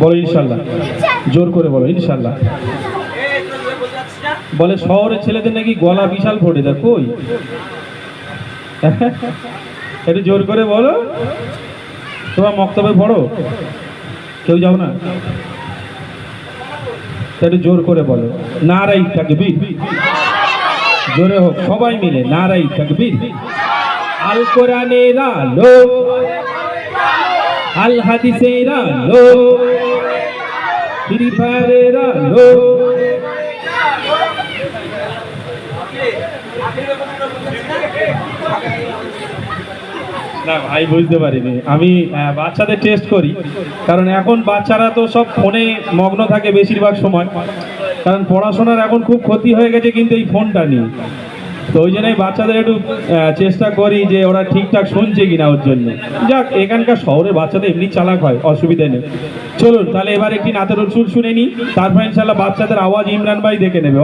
বলো ইনশাল্লাহ। জোর করে বলো, ইনশাল্লাহ। বলে শহরের ছেলেদের নাকি গলা বিশাল ফোটে দেখ কই? একটু জোর করে বলো। তোমার মক্তবে পড়ো। কেউ যাও না? একটু জোর করে বলো। নারাই থাকবি জোরে হোক, সবাই মিলে নারাই থাকবি আল কোরআনের আলো আল হাদিসের আলো। ফ্রি ফায়ারের আলো। না, ভাই, বুঝতে পারিনি। আমি বাচ্চাদের টেস্ট করি। কারণ এখন বাচ্চারা তো সব ফোনে মগ্ন থাকে বেশিরভাগ সময়। কারণ পড়াশোনার এখন খুব ক্ষতি হয়ে গেছে কিন্তু এই ফোনটা নিয়ে। তো ওই জন্যই বাচ্চাদের একটু চেষ্টা করি যে ওরা ঠিকঠাক শুনছে কিনা ওর জন্য। যাক, এখানকার শহরে বাচ্চাদের এমনি চালাক হয়, অসুবিধা নেই। চলুন, তাহলে এবার একটি নাতের সুর শুনে নিই। তারপর ইনশাল্লাহ বাচ্চাদের আওয়াজ ইমরান ভাই দেখে নেবে।